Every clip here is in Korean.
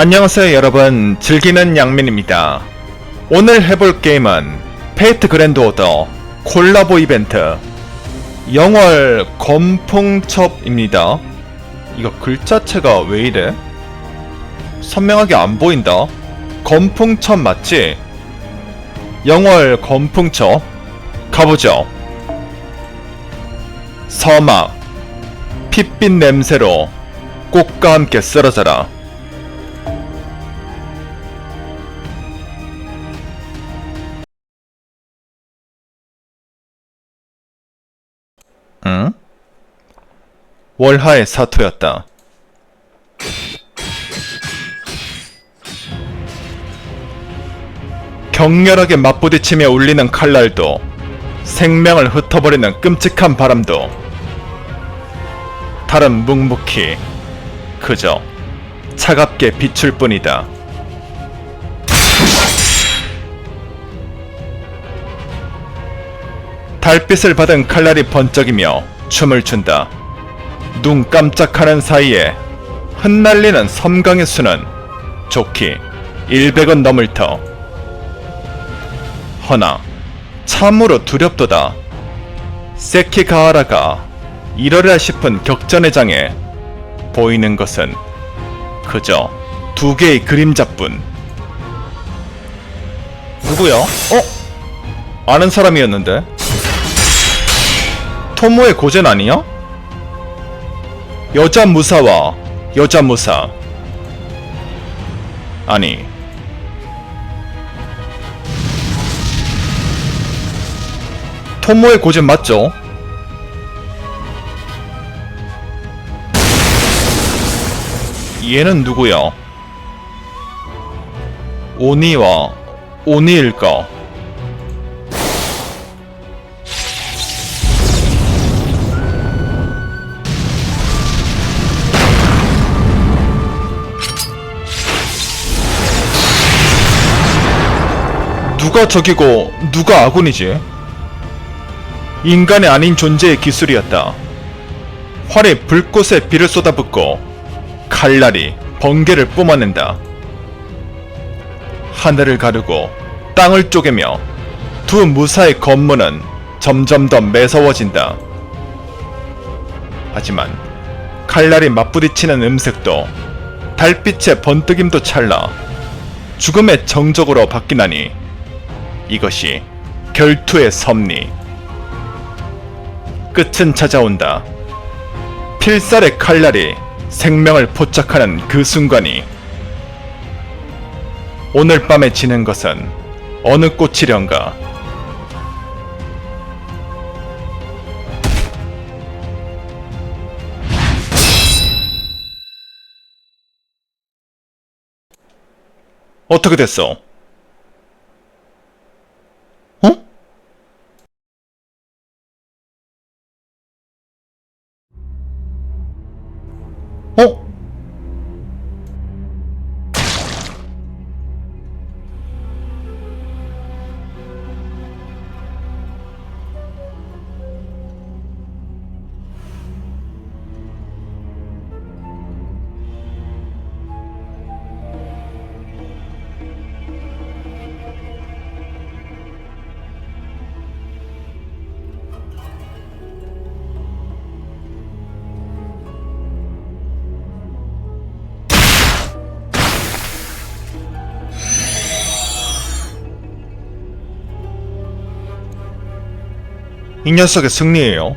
안녕하세요 여러분. 즐기는 양민입니다. 오늘 해볼 게임은 페이트 그랜드 오더 콜라보 이벤트. 영월 검풍첩입니다. 이거 글자체가 왜 이래? 선명하게 안 보인다. 검풍첩 맞지? 영월 검풍첩. 가보죠. 서막. 핏빛 냄새로 꽃과 함께 쓰러져라 월하의 사토였다. 격렬하게 맞부딪히며 울리는 칼날도 생명을 흩어버리는 끔찍한 바람도 달은 묵묵히 그저 차갑게 비출 뿐이다. 달빛을 받은 칼날이 번쩍이며 춤을 춘다. 눈 깜짝하는 사이에 흩날리는 섬광의 수는 좋기 100은 넘을 터. 허나 참으로 두렵도다. 세키가하라가 이러랴 싶은 격전의 장에 보이는 것은 그저 두 개의 그림자뿐. 누구야? 어? 아는 사람이었는데? 토모의 고전 아니야? 여자 무사와 여자 무사 아니 토모의 고전 맞죠? 얘는 누구야? 오니와 오니일까? 누가 적이고 누가 아군이지? 인간이 아닌 존재의 기술이었다. 활이 불꽃에 비를 쏟아붓고 칼날이 번개를 뿜어낸다. 하늘을 가르고 땅을 쪼개며 두 무사의 검문은 점점 더 매서워진다. 하지만 칼날이 맞부딪히는 음색도 달빛의 번뜩임도 찰나 죽음의 정적으로 바뀌나니 이것이 결투의 섭리. 끝은 찾아온다. 필살의 칼날이 생명을 포착하는 그 순간이 오늘 밤에 지는 것은 어느 꽃이련가 어떻게 됐어? 어? 이 녀석의 승리예요.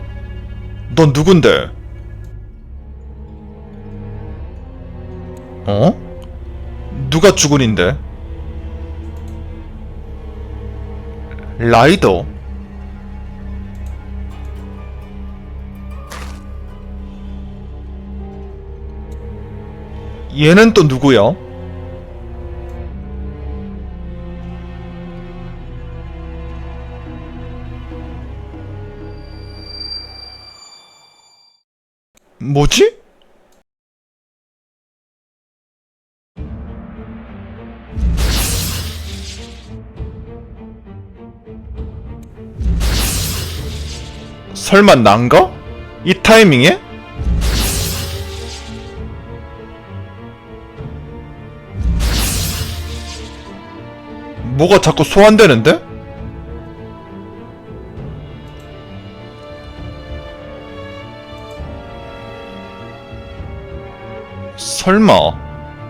넌 누군데? 어? 누가 주군인데? 라이더? 얘는 또 누구야? 뭐지? 설마 난가? 이 타이밍에? 뭐가 자꾸 소환되는데? 설마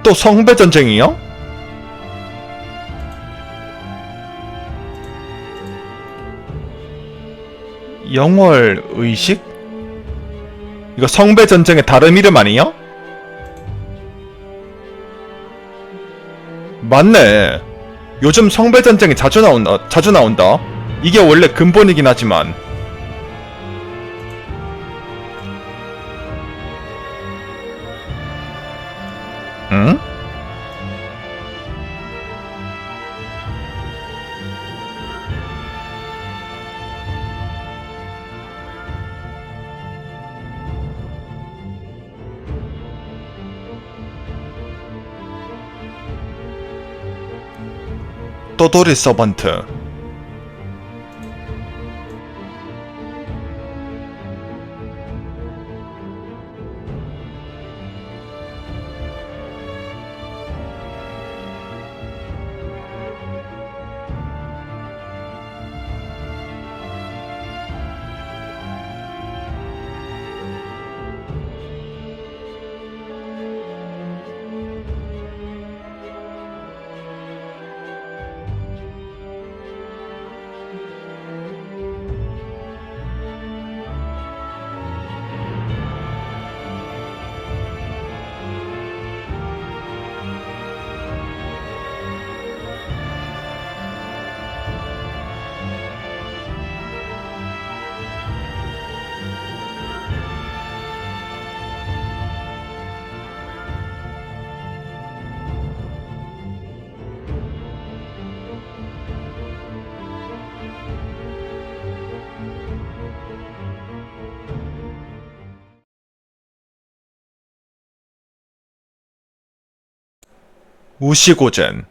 또 성배 전쟁이야? 영월 의식? 이거 성배 전쟁의 다른 이름 아니야? 맞네. 요즘 성배 전쟁이 자주 나온다. 자주 나온다. 이게 원래 근본이긴 하지만 응? 또돌이 서번트 우시고젠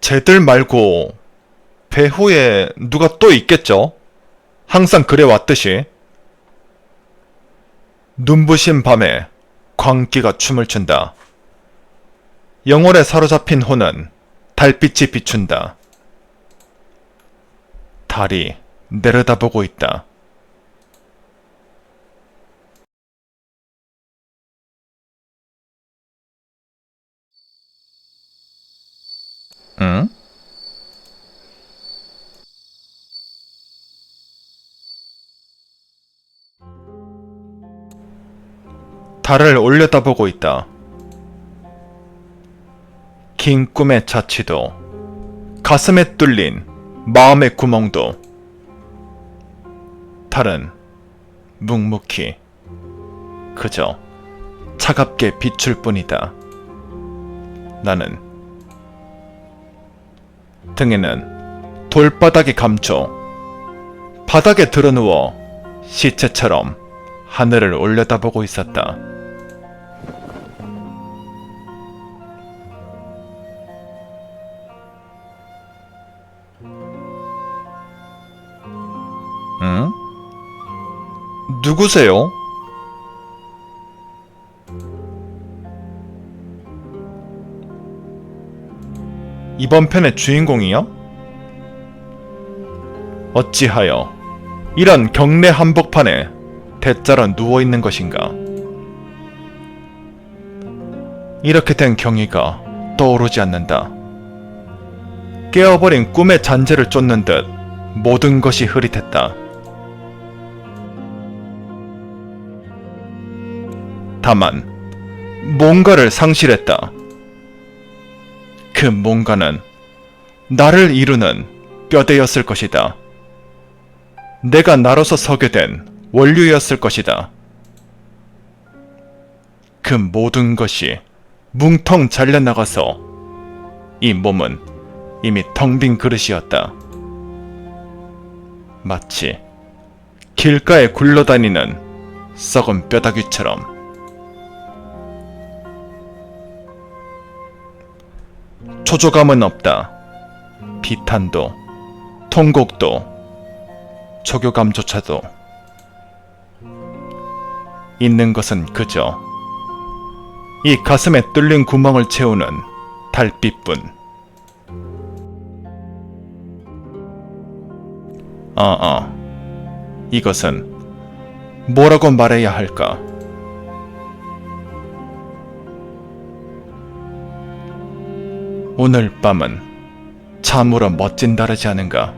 쟤들 말고 배후에 누가 또 있겠죠? 항상 그래 왔듯이 눈부신 밤에 광기가 춤을 춘다. 영월에 사로잡힌 호는 달빛이 비춘다. 달이 내려다보고 있다. 달을 올려다보고 있다. 긴 꿈의 자취도, 가슴에 뚫린 마음의 구멍도, 달은 묵묵히 그저 차갑게 비출 뿐이다. 나는 등에는 돌바닥이 감춰 바닥에 드러누워 시체처럼 하늘을 올려다보고 있었다. 누구세요? 이번 편의 주인공이요? 어찌하여 이런 경내 한복판에 대자로 누워있는 것인가? 이렇게 된 경위가 떠오르지 않는다. 깨어버린 꿈의 잔재를 쫓는 듯 모든 것이 흐릿했다. 다만 뭔가를 상실했다. 그 뭔가는 나를 이루는 뼈대였을 것이다. 내가 나로서 서게 된 원류였을 것이다. 그 모든 것이 뭉텅 잘려나가서 이 몸은 이미 텅 빈 그릇이었다. 마치 길가에 굴러다니는 썩은 뼈다귀처럼 초조감은 없다. 비탄도, 통곡도, 초교감조차도 있는 것은 그저 이 가슴에 뚫린 구멍을 채우는 달빛뿐. 아, 아. 이것은 뭐라고 말해야 할까? 오늘 밤은 참으로 멋진 달이지 않은가?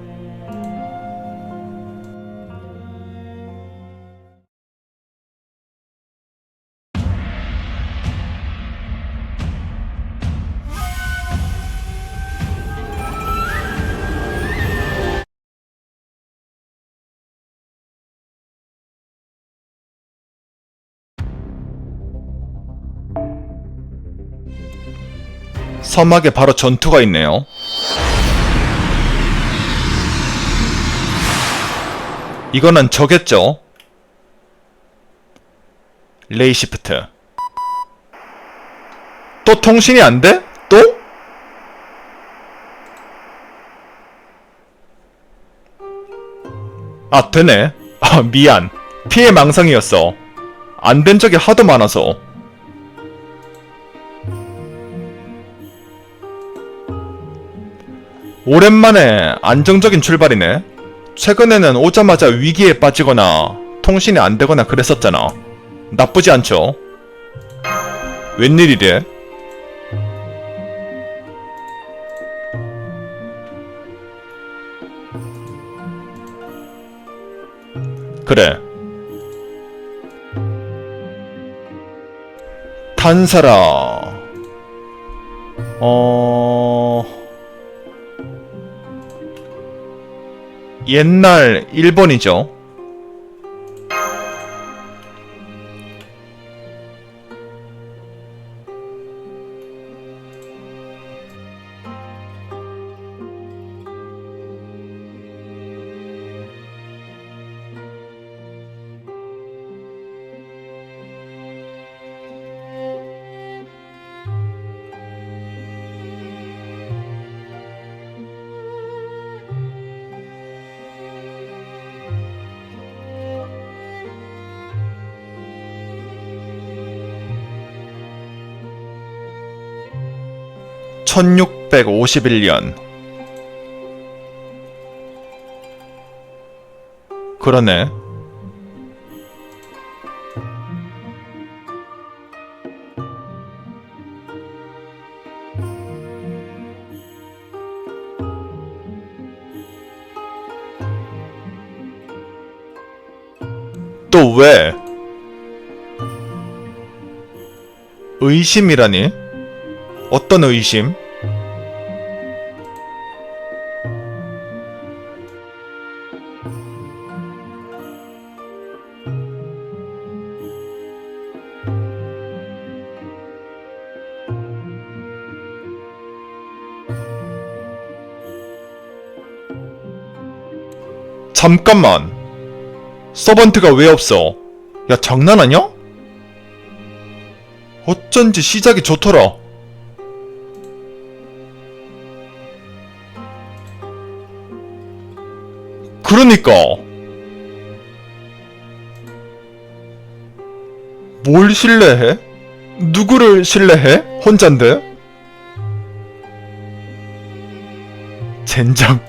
서막에 바로 전투가 있네요. 이거는 저겠죠? 레이시프트. 또 통신이 안 돼? 또? 아, 되네. 아, 미안. 피해 망상이었어. 안 된 적이 하도 많아서. 오랜만에 안정적인 출발이네. 최근에는 오자마자 위기에 빠지거나 통신이 안 되거나 그랬었잖아. 나쁘지 않죠? 웬일이래? 그래. 탄사라. 어... 옛날 일본이죠. (1651년) 그러네 또 왜? 의심이라니? 어떤 의심? 잠깐만. 서번트가 왜 없어? 야, 장난하냐? 어쩐지 시작이 좋더라. 그러니까. 뭘 신뢰해? 누구를 신뢰해? 혼잔데? 젠장.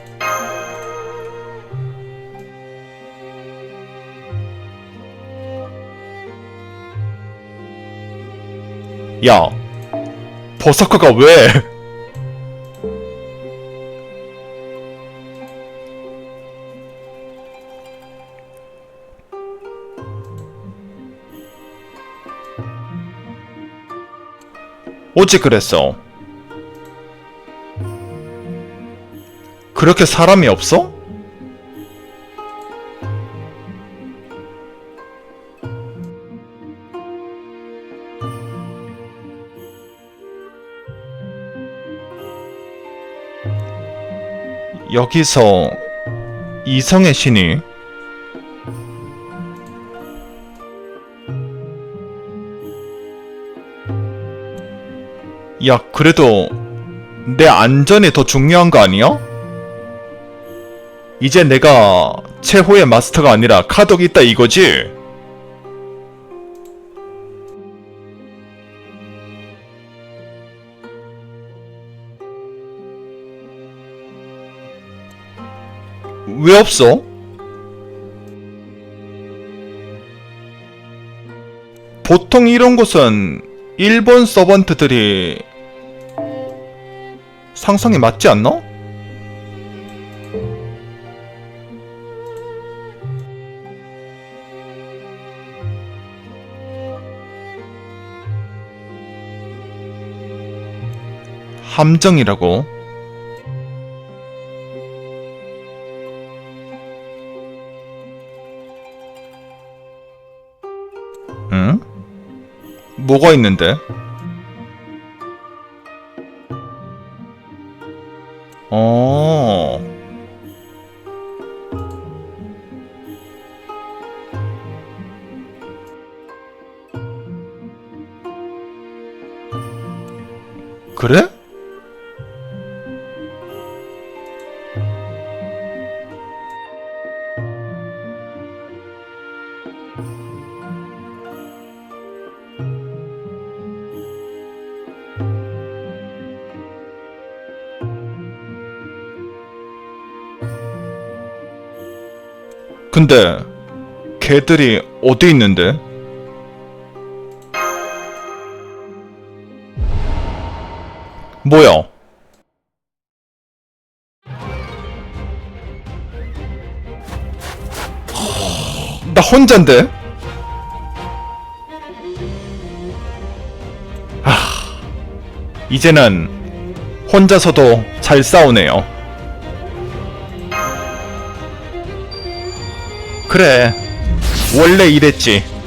야, 버서커가 왜? 오지 그랬어. 그렇게 사람이 없어? 여기서 이성의 신이 야 그래도 내 안전이 더 중요한 거 아니야? 이제 내가 최후의 마스터가 아니라 카독이 있다 이거지? 왜 없어? 보통 이런 곳은 일본 서번트들이 상상이 맞지 않나? 함정이라고? 뭐가 있는데? 어. 근데 걔들이 어디 있는데? 뭐야? 나 혼잔데? 아, 이제는 혼자서도 잘 싸우네요. 그래, 원래 이랬지.「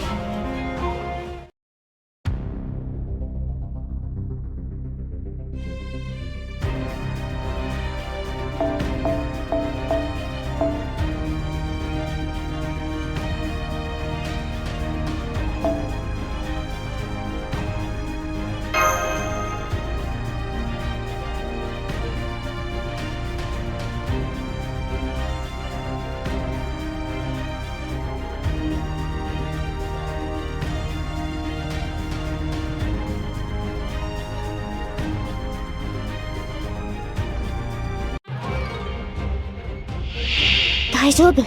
丈夫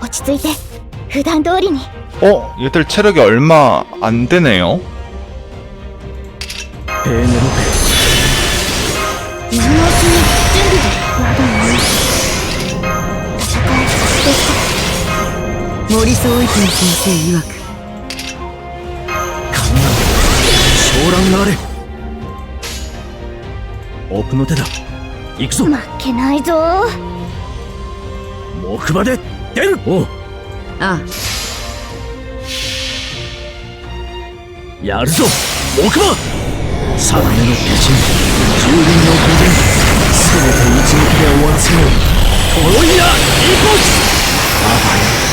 落ち着いて普段通りに 어, 얘들 체력이 얼마 안 되네요. ペーネロペ今のうちに準備で窓を見戦いでき森総意見先生曰く観覧昇乱なれ奥の手だ行くぞた負けないぞ 木馬で出る。おう。あやるぞ。木馬定めの化身。蹂躙の御前。全て一撃で終わらせよう。トロイヤ・イコスアバ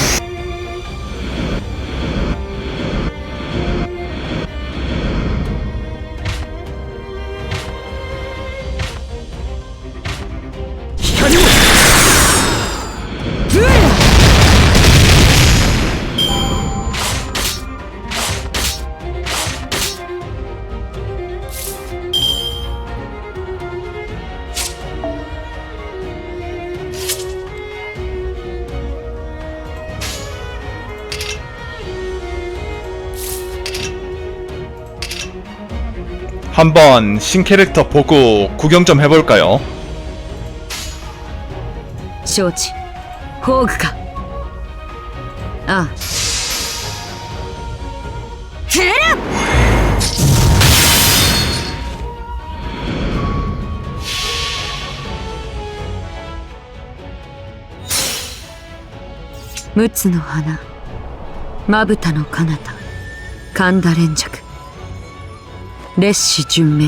한번 신 캐릭터 보고 구경 좀 해볼까요? 承知ホーグかああ六つの花まぶたの彼方神田連着 레시 주메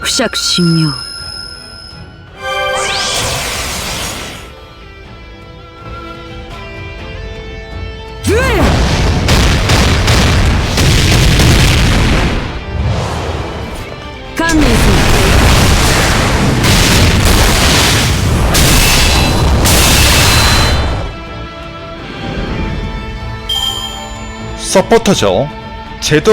후샥시묘 서포터죠. 제도.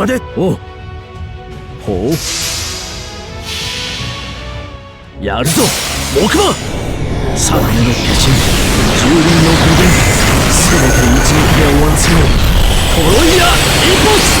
て木馬で。おう。ほう。やるぞ。木馬定めの化身。蹂躙の御殿せめて一撃で終わらせよう。トロイア一発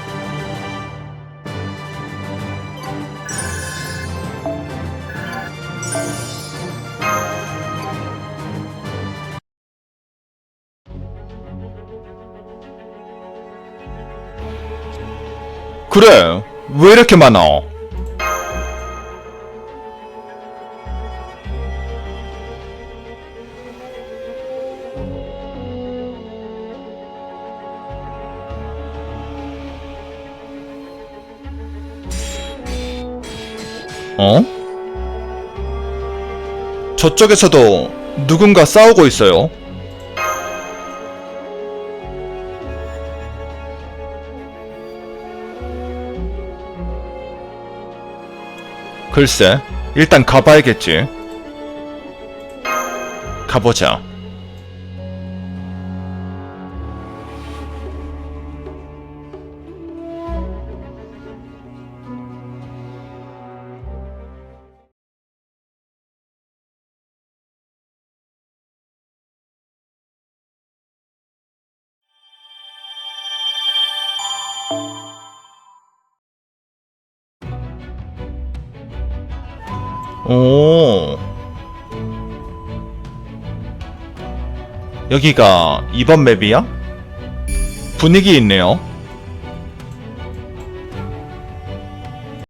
그래, 왜 이렇게 많아? 어? 저쪽에서도 누군가 싸우고 있어요. 글쎄, 일단 가봐야겠지. 가보자. 여기가 이번 맵이야? 분위기 있네요.